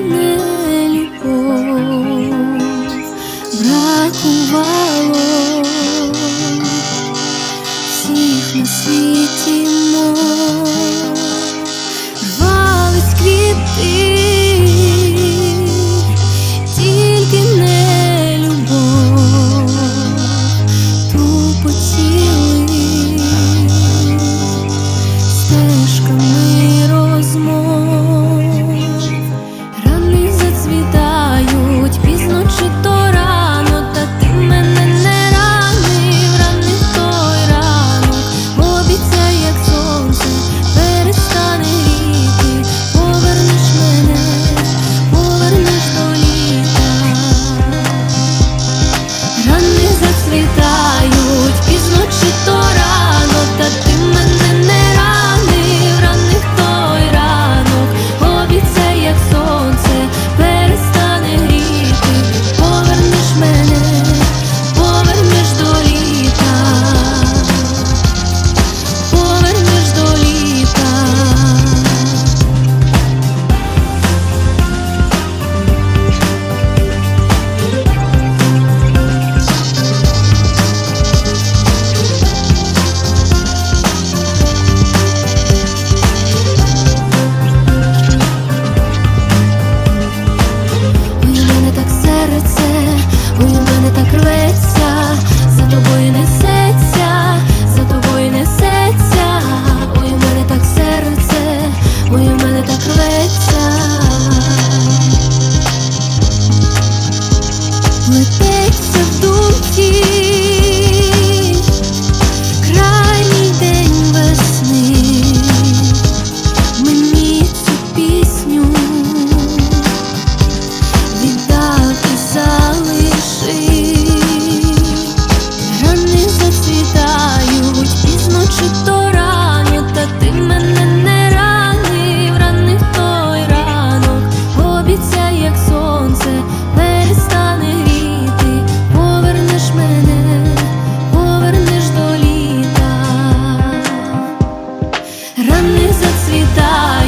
не любов бракувало всіх на світі мов валы квіти. Моє мене так рветься Лететься в думці крайній день весни, мені пісню віддав і залиши, зацвітають пізно чи то світає.